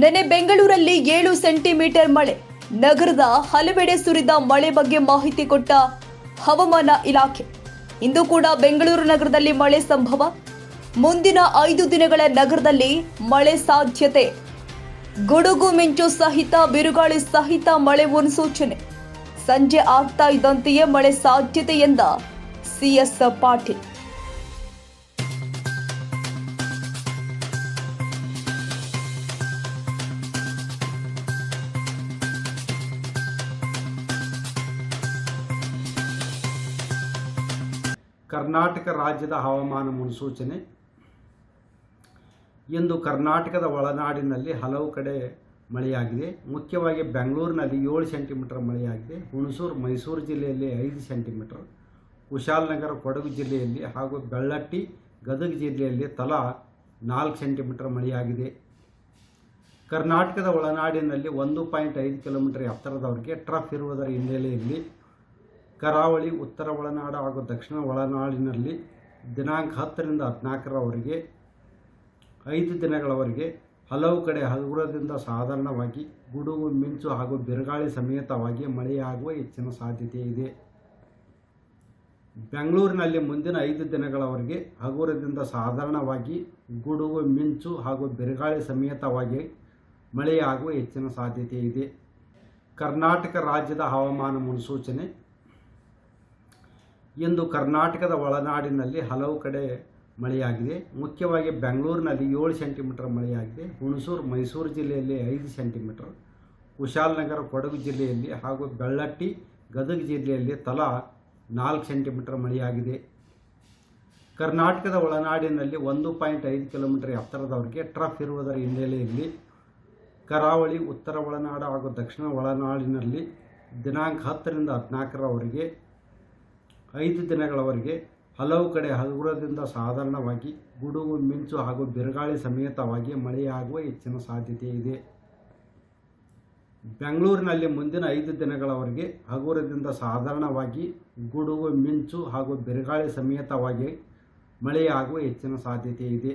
ನೆನೆ ಬೆಂಗಳೂರಲ್ಲಿ ಏಳು ಸೆಂಟಿಮೀಟರ್ ಮಳೆ. ನಗರದ ಹಲವೆಡೆ ಸುರಿದ ಮಳೆ ಬಗ್ಗೆ ಮಾಹಿತಿ ಕೊಟ್ಟ ಹವಾಮಾನ ಇಲಾಖೆ. ಇಂದು ಕೂಡ ಬೆಂಗಳೂರು ನಗರದಲ್ಲಿ ಮಳೆ ಸಂಭವ. ಮುಂದಿನ ಐದು ದಿನಗಳ ನಗರದಲ್ಲಿ ಮಳೆ ಸಾಧ್ಯತೆ. ಗುಡುಗು ಮಿಂಚು ಸಹಿತ, ಬಿರುಗಾಳಿ ಸಹಿತ ಮಳೆ ಮುನ್ಸೂಚನೆ. ಸಂಜೆ ಆಗ್ತಾ ಇದ್ದಂತೆಯೇ ಮಳೆ ಸಾಧ್ಯತೆ ಎಂದ ಸಿಎಸ್ ಪಾಟೀಲ್. ಕರ್ನಾಟಕ ರಾಜ್ಯದ ಹವಾಮಾನ ಮುನ್ಸೂಚನೆ. ಇಂದು ಕರ್ನಾಟಕದ ಒಳನಾಡಿನಲ್ಲಿ ಹಲವು ಕಡೆ ಮಳೆಯಾಗಿದೆ. ಮುಖ್ಯವಾಗಿ ಬೆಂಗಳೂರಿನಲ್ಲಿ ಏಳು ಸೆಂಟಿಮೀಟರ್ ಮಳೆಯಾಗಿದೆ. ಹುಣಸೂರು, ಮೈಸೂರು ಜಿಲ್ಲೆಯಲ್ಲಿ ಐದು ಸೆಂಟಿಮೀಟರ್. ಕುಶಾಲನಗರ, ಕೊಡಗು ಜಿಲ್ಲೆಯಲ್ಲಿ ಹಾಗೂ ಬೆಳ್ಳಟ್ಟಿ, ಗದಗ ಜಿಲ್ಲೆಯಲ್ಲಿ ತಲಾ ನಾಲ್ಕು ಸೆಂಟಿಮೀಟರ್ ಮಳೆಯಾಗಿದೆ. ಕರ್ನಾಟಕದ ಒಳನಾಡಿನಲ್ಲಿ ಒಂದು ಪಾಯಿಂಟ್ ಐದು ಕಿಲೋಮೀಟರ್ ಎತ್ತರದವರೆಗೆ ಟ್ರಫ್ ಇರುವುದರ ಹಿನ್ನೆಲೆಯಲ್ಲಿ ಕರಾವಳಿ, ಉತ್ತರ ಒಳನಾಡು ಹಾಗೂ ದಕ್ಷಿಣ ಒಳನಾಡಿನಲ್ಲಿ ದಿನಾಂಕ ಹತ್ತರಿಂದ ಹದಿನಾಲ್ಕರವರೆಗೆ, ಐದು ದಿನಗಳವರೆಗೆ ಹಲವು ಕಡೆ ಹಗುರದಿಂದ ಸಾಧಾರಣವಾಗಿ ಗುಡುಗು, ಮಿಂಚು ಹಾಗೂ ಬಿರುಗಾಳಿ ಸಮೇತವಾಗಿ ಮಳೆಯಾಗುವ ಹೆಚ್ಚಿನ ಸಾಧ್ಯತೆ ಇದೆ. ಬೆಂಗಳೂರಿನಲ್ಲಿ ಮುಂದಿನ ಐದು ದಿನಗಳವರೆಗೆ ಹಗುರದಿಂದ ಸಾಧಾರಣವಾಗಿ ಗುಡುಗು, ಮಿಂಚು ಹಾಗೂ ಬಿರುಗಾಳಿ ಸಮೇತವಾಗಿ ಮಳೆಯಾಗುವ ಹೆಚ್ಚಿನ ಸಾಧ್ಯತೆ ಇದೆ. ಕರ್ನಾಟಕ ರಾಜ್ಯದ ಹವಾಮಾನ ಮುನ್ಸೂಚನೆ ಇಂದು ಕರ್ನಾಟಕದ ಒಳನಾಡಿನಲ್ಲಿ ಹಲವು ಕಡೆ ಮಳೆಯಾಗಿದೆ. ಮುಖ್ಯವಾಗಿ ಬೆಂಗಳೂರಿನಲ್ಲಿ ಏಳು ಸೆಂಟಿಮೀಟರ್ ಮಳೆಯಾಗಿದೆ. ಹುಣಸೂರು, ಮೈಸೂರು ಜಿಲ್ಲೆಯಲ್ಲಿ ಐದು ಸೆಂಟಿಮೀಟರ್ ಕುಶಾಲನಗರ ಕೊಡಗು ಜಿಲ್ಲೆಯಲ್ಲಿ ಹಾಗೂ ಬೆಳ್ಳಟ್ಟಿ, ಗದಗ ಜಿಲ್ಲೆಯಲ್ಲಿ ತಲಾ ನಾಲ್ಕು ಸೆಂಟಿಮೀಟರ್ ಮಳೆಯಾಗಿದೆ. ಕರ್ನಾಟಕದ ಒಳನಾಡಿನಲ್ಲಿ ಒಂದು ಪಾಯಿಂಟ್ ಐದು ಕಿಲೋಮೀಟರ್ ಎತ್ತರದವರೆಗೆ ಟ್ರಫ್ ಇರುವುದರ ಹಿನ್ನೆಲೆಯಲ್ಲಿ ಕರಾವಳಿ, ಉತ್ತರ ಒಳನಾಡು ಹಾಗೂ ದಕ್ಷಿಣ ಒಳನಾಡಿನಲ್ಲಿ ದಿನಾಂಕ ಹತ್ತರಿಂದ ಹದಿನಾಲ್ಕರವರೆಗೆ ಐದು ದಿನಗಳವರೆಗೆ ಹಲವು ಕಡೆ ಹಗುರದಿಂದ ಸಾಧಾರಣವಾಗಿ ಗುಡುಗು, ಮಿಂಚು ಹಾಗೂ ಬಿರುಗಾಳಿ ಸಮೇತವಾಗಿ ಮಳೆಯಾಗುವ ಹೆಚ್ಚಿನ ಸಾಧ್ಯತೆ ಇದೆ. ಬೆಂಗಳೂರಿನಲ್ಲಿ ಮುಂದಿನ ಐದು ದಿನಗಳವರೆಗೆ ಹಗುರದಿಂದ ಸಾಧಾರಣವಾಗಿ ಗುಡುಗು, ಮಿಂಚು ಹಾಗೂ ಬಿರುಗಾಳಿ ಸಮೇತವಾಗಿ ಮಳೆಯಾಗುವ ಹೆಚ್ಚಿನ ಸಾಧ್ಯತೆ ಇದೆ.